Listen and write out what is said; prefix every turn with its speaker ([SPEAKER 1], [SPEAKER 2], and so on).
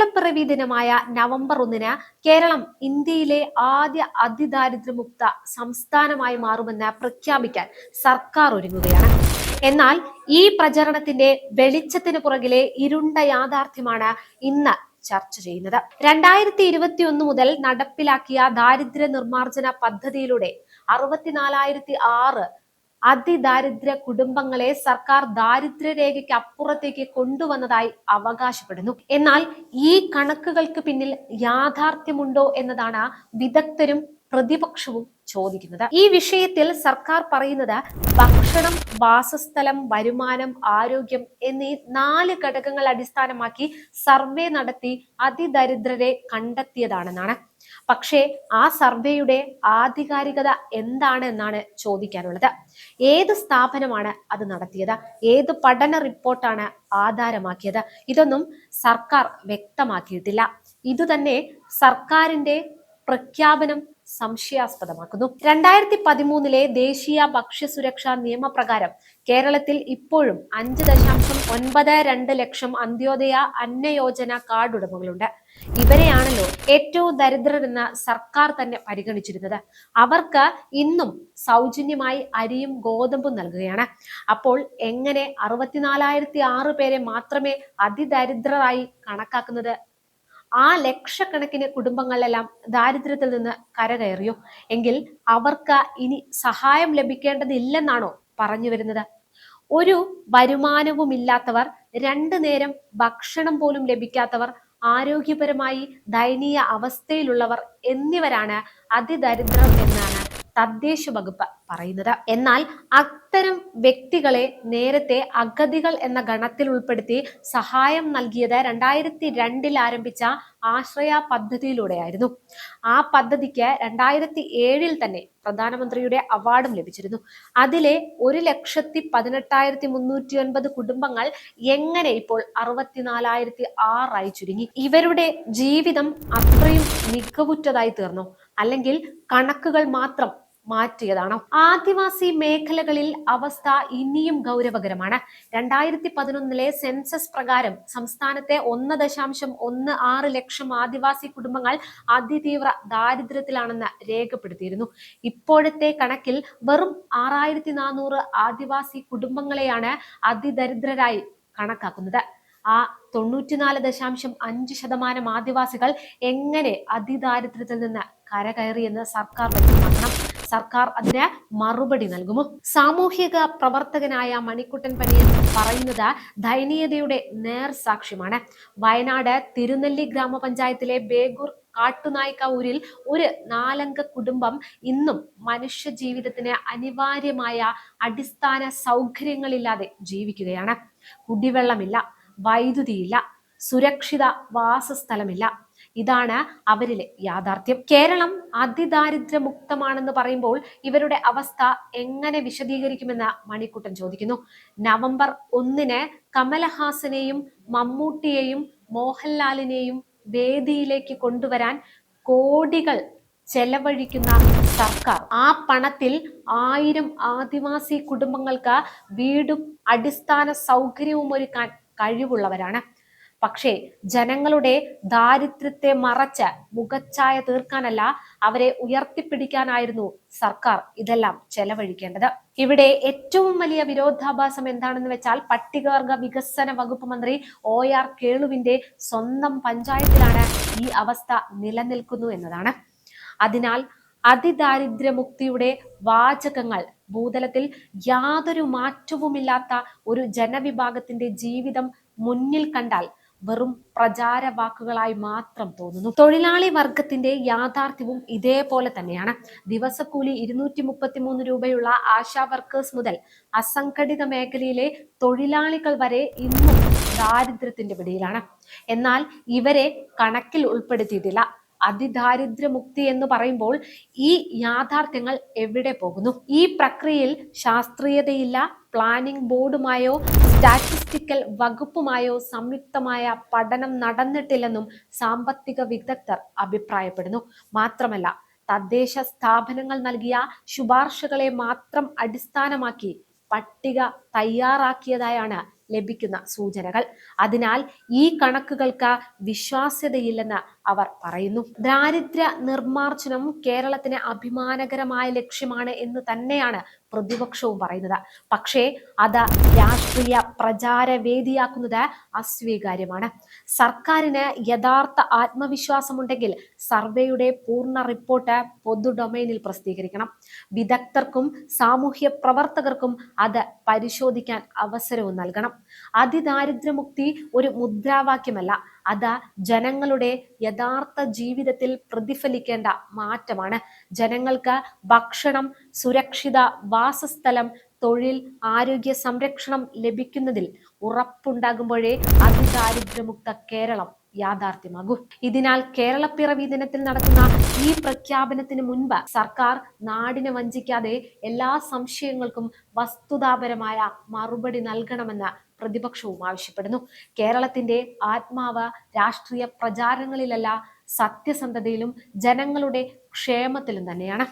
[SPEAKER 1] കേരളപ്പിറവി ദിനമായ നവംബർ ഒന്നിന് കേരളം ഇന്ത്യയിലെ ആദ്യ അതിദാരിദ്ര്യമുക്ത സംസ്ഥാനമായി മാറുമെന്ന് പ്രഖ്യാപിക്കാൻ സർക്കാർ ഒരുങ്ങുകയാണ്. എന്നാൽ ഈ പ്രചരണത്തിന്റെ വെളിച്ചത്തിന് പുറകിലെ ഇരുണ്ട യാഥാർത്ഥ്യമാണ് ഇന്ന് ചർച്ച ചെയ്യുന്നത്. രണ്ടായിരത്തി ഇരുപത്തി ഒന്ന് മുതൽ നടപ്പിലാക്കിയ ദാരിദ്ര്യ നിർമ്മാർജന പദ്ധതിയിലൂടെ അറുപത്തിനാലായിരത്തി ആറ് അതിദാരിദ്ര്യ കുടുംബങ്ങളെ സർക്കാർ ദാരിദ്ര്യരേഖയ്ക്ക് അപ്പുറത്തേക്ക് കൊണ്ടുവന്നതായി അവകാശപ്പെടുന്നു. എന്നാൽ ഈ കണക്കുകൾക്ക് പിന്നിൽ യാഥാർത്ഥ്യമുണ്ടോ എന്നതാണ് വിദഗ്ധരും പ്രതിപക്ഷവും ചോദിക്കുന്നത്. ഈ വിഷയത്തിൽ സർക്കാർ പറയുന്നത് ഭക്ഷണം വാസസ്ഥലം വരുമാനം ആരോഗ്യം എന്നീ നാല് ഘടകങ്ങൾ അടിസ്ഥാനമാക്കി സർവേ നടത്തി അതിദരിദ്രരെ കണ്ടെത്തിയതാണെന്നാണ്. പക്ഷേ ആ സർവേയുടെ ആധികാരികത എന്താണ് എന്നാണ് ചോദിക്കാനുള്ളത്. ഏത് സ്ഥാപനമാണ് അത് നടത്തിയത്? ഏത് പഠന റിപ്പോർട്ടാണ് ആധാരമാക്കിയത്? ഇതൊന്നും സർക്കാർ വ്യക്തമാക്കിയിട്ടില്ല. ഇതുതന്നെ സർക്കാരിന്റെ പ്രഖ്യാപനം സംശയാസ്പദമാക്കുന്നു. രണ്ടായിരത്തി പതിമൂന്നിലെ ദേശീയ ഭക്ഷ്യസുരക്ഷാ നിയമപ്രകാരം കേരളത്തിൽ ഇപ്പോഴും അഞ്ച് ദശാംശം ഒൻപത് രണ്ട് ലക്ഷം അന്ത്യോദയ അന്നയോജന കാർഡ് ഉടമകളുണ്ട്. ഇവരെയാണല്ലോ ഏറ്റവും ദരിദ്രരെന്ന് സർക്കാർ തന്നെ പരിഗണിച്ചിരുന്നത്. അവർക്ക് ഇന്നും സൗജന്യമായി അരിയും ഗോതമ്പും നൽകുകയാണ്. അപ്പോൾ എങ്ങനെ അറുപത്തിനാലായിരത്തി ആറ് പേരെ മാത്രമേ അതിദരിദ്രരായി കണക്കാക്കുന്നത് ആ ലക്ഷക്കണക്കിന് കുടുംബങ്ങളെല്ലാം ദാരിദ്ര്യത്തിൽ നിന്ന് കരകയറിയോ? എങ്കിൽ അവർക്ക് ഇനി സഹായം ലഭിക്കേണ്ടതില്ലെന്നാണോ പറഞ്ഞു വരുന്നത്? ഒരു വരുമാനവുമില്ലാത്തവർ രണ്ടു നേരം ഭക്ഷണം പോലും ലഭിക്കാത്തവർ ആരോഗ്യപരമായി ദയനീയ അവസ്ഥയിലുള്ളവർ എന്നിവരാണ് അതിദരിദ്രം എന്നാണ് തദ്ദേശ വകുപ്പ് പറയുന്നത്. എന്നാൽ അത്തരം വ്യക്തികളെ നേരത്തെ അഗതികൾ എന്ന ഗണത്തിൽ ഉൾപ്പെടുത്തി സഹായം നൽകിയത് രണ്ടായിരത്തി രണ്ടിൽ ആരംഭിച്ച ആശ്രയ പദ്ധതിയിലൂടെയായിരുന്നു. ആ പദ്ധതിക്ക് രണ്ടായിരത്തി ഏഴിൽ തന്നെ പ്രധാനമന്ത്രിയുടെ അവാർഡും ലഭിച്ചിരുന്നു. അതിലെ ഒരു ലക്ഷത്തി പതിനെട്ടായിരത്തി മുന്നൂറ്റി ഒൻപത് കുടുംബങ്ങൾ എങ്ങനെ ഇപ്പോൾ അറുപത്തിനാലായിരത്തി ആറായി ചുരുങ്ങി? ഇവരുടെ ജീവിതം അത്രയും മികവുറ്റതായി തീർന്നു? അല്ലെങ്കിൽ കണക്കുകൾ മാത്രം മാറ്റിയതാണോ? ആദിവാസി മേഖലകളിൽ അവസ്ഥ ഇനിയും ഗൗരവകരമാണ്. രണ്ടായിരത്തി പതിനൊന്നിലെ സെൻസസ് പ്രകാരം സംസ്ഥാനത്തെ ഒന്ന് ദശാംശം ഒന്ന് ആറ് ലക്ഷം ആദിവാസി കുടുംബങ്ങൾ അതിതീവ്ര ദാരിദ്ര്യത്തിലാണെന്ന് രേഖപ്പെടുത്തിയിരുന്നു. ഇപ്പോഴത്തെ കണക്കിൽ വെറും ആറായിരത്തി നാനൂറ് ആദിവാസി കുടുംബങ്ങളെയാണ് അതിദരിദ്രരായി കണക്കാക്കുന്നത്. ആ തൊണ്ണൂറ്റിനാല് ദശാംശം അഞ്ച് ശതമാനം ആദിവാസികൾ എങ്ങനെ അതിദാരിദ്ര്യത്തിൽ നിന്ന് കരകയറിയെന്ന് സർക്കാർ വ്യക്തമാക്കണം സർക്കാർ അതിന് മറുപടി നൽകുമോ? സാമൂഹിക പ്രവർത്തകനായ മണിക്കുട്ടൻ പനിയൻ പറയുന്നത് ദയനീയതയുടെ നേർ സാക്ഷ്യമാണ്. വയനാട് തിരുനെല്ലി ഗ്രാമപഞ്ചായത്തിലെ ബേഗൂർ കാട്ടുനായ്ക്ക ഒരു നാലംഗ കുടുംബം ഇന്നും മനുഷ്യ ജീവിതത്തിന് അനിവാര്യമായ അടിസ്ഥാന സൗകര്യങ്ങളില്ലാതെ ജീവിക്കുകയാണ്. കുടിവെള്ളമില്ല വൈദ്യുതിയില്ല സുരക്ഷിത വാസസ്ഥലമില്ല. ഇതാണ് അവരിലെ യാഥാർത്ഥ്യം. കേരളം അതിദാരിദ്ര്യമുക്തമാണെന്ന് പറയുമ്പോൾ ഇവരുടെ അവസ്ഥ എങ്ങനെ വിശദീകരിക്കുമെന്ന് മണിക്കുട്ടൻ ചോദിക്കുന്നു. നവംബർ ഒന്നിന് കമലഹാസനെയും മമ്മൂട്ടിയെയും മോഹൻലാലിനെയും വേദിയിലേക്ക് കൊണ്ടുവരാൻ കോടികൾ ചെലവഴിക്കുന്ന സർക്കാർ. ആ പണത്തിൽ ആയിരം ആദിവാസി കുടുംബങ്ങൾക്ക് വീടും അടിസ്ഥാന സൗകര്യവും ഒരുക്കാൻ കഴിവുള്ളവരാണ്. പക്ഷേ ജനങ്ങളുടെ ദാരിദ്ര്യത്തെ മറച്ച് മുഖച്ഛായ തീർക്കാനല്ല അവരെ ഉയർത്തിപ്പിടിക്കാനായിരുന്നു സർക്കാർ ഇതെല്ലാം ചെലവഴിക്കേണ്ടത്. ഇവിടെ ഏറ്റവും വലിയ വിരോധാഭാസം എന്താണെന്ന് വെച്ചാൽ പട്ടികവർഗ വികസന വകുപ്പ് മന്ത്രി ഒ. ആർ. കേളുവിന്റെ സ്വന്തം പഞ്ചായത്തിലാണ് ഈ അവസ്ഥ നിലനിൽക്കുന്നു എന്നതാണ്. അതിനാൽ അതിദാരിദ്ര്യമുക്തിയുടെ വാചകങ്ങൾ ഭൂതലത്തിൽ യാതൊരു മാറ്റവുമില്ലാത്ത ഒരു ജനവിഭാഗത്തിന്റെ ജീവിതം മുന്നിൽ കണ്ടാൽ വെറും പ്രചാര വാക്കുകളായി മാത്രം തോന്നുന്നു. തൊഴിലാളി വർഗത്തിന്റെ യാഥാർത്ഥ്യവും ഇതേപോലെ തന്നെയാണ്. ദിവസക്കൂലി ഇരുന്നൂറ്റി മുപ്പത്തി മൂന്ന് രൂപയുള്ള ആശാ വർക്കേഴ്സ് മുതൽ അസംഘടിത മേഖലയിലെ തൊഴിലാളികൾ വരെ ഇന്നും ദാരിദ്ര്യത്തിന്റെ പിടിയിലാണ്. എന്നാൽ ഇവരെ കണക്കിൽ ഉൾപ്പെടുത്തിയിട്ടില്ല. അതിദാരിദ്ര്യമുക്തി എന്ന് പറയുമ്പോൾ ഈ യാഥാർത്ഥ്യങ്ങൾ എവിടെ പോകുന്നു? ഈ പ്രക്രിയയിൽ ശാസ്ത്രീയതയില്ല പ്ലാനിംഗ് ബോർഡുമായോ സ്റ്റാറ്റിസ്റ്റിക്കൽ വകുപ്പുമായോ സംയുക്തമായ പഠനം നടന്നിട്ടില്ലെന്നും സാമ്പത്തിക വിദഗ്ധർ അഭിപ്രായപ്പെടുന്നു. മാത്രമല്ല തദ്ദേശ സ്ഥാപനങ്ങൾ നൽകിയ ശുപാർശകളെ മാത്രം അടിസ്ഥാനമാക്കി പട്ടിക തയ്യാറാക്കിയതായാണ് ലഭിക്കുന്ന സൂചനകൾ. അതിനാൽ ഈ കണക്കുകൾക്ക് വിശ്വാസ്യതയില്ലെന്ന് അവർ പറയുന്നു. ദാരിദ്ര്യ നിർമ്മാർജനം കേരളത്തിന് അഭിമാനകരമായ ലക്ഷ്യമാണ് എന്ന് തന്നെയാണ് പ്രതിപക്ഷവും പറയുന്നത്. പക്ഷേ അത് രാഷ്ട്രീയ പ്രചാര വേദിയാക്കുന്നത് അസ്വീകാര്യമാണ്. സർക്കാരിന് യഥാർത്ഥ ആത്മവിശ്വാസമുണ്ടെങ്കിൽ സർവേയുടെ പൂർണ റിപ്പോർട്ട് പൊതു ഡൊമൈനിൽ പ്രസിദ്ധീകരിക്കണം. വിദഗ്ധർക്കും സാമൂഹ്യ പ്രവർത്തകർക്കും അത് പരിശോധിക്കാൻ അവസരവും നൽകണം. അതിദാരിദ്ര്യമുക്തി ഒരു മുദ്രാവാക്യമല്ല. അത് ജനങ്ങളുടെ യഥാർത്ഥ ജീവിതത്തിൽ പ്രതിഫലിക്കേണ്ട മാറ്റമാണ്. ജനങ്ങൾക്ക് ഭക്ഷണം സുരക്ഷിത വാസസ്ഥലം തൊഴിൽ ആരോഗ്യ സംരക്ഷണം ലഭിക്കുന്നതിൽ ഉറപ്പുണ്ടാകുമ്പോഴേ അതിദാരിദ്ര്യമുക്ത കേരളം യാഥാർത്ഥ്യമാകൂ. ഇതിനാൽ കേരളപ്പിറവി ദിനത്തിൽ നടക്കുന്ന ഈ പ്രഖ്യാപനത്തിന് മുൻപ് സർക്കാർ നാടിനെ വഞ്ചിക്കാതെ എല്ലാ സംശയങ്ങൾക്കും വസ്തുതാപരമായ മറുപടി നൽകണമെന്ന് പ്രതിപക്ഷവും ആവശ്യപ്പെടുന്നു. കേരളത്തിന്റെ ആത്മാവ് രാഷ്ട്രീയ പ്രചാരണങ്ങളിലല്ല സത്യസന്ധതയിലും ജനങ്ങളുടെ ക്ഷേമത്തിലും തന്നെയാണ്.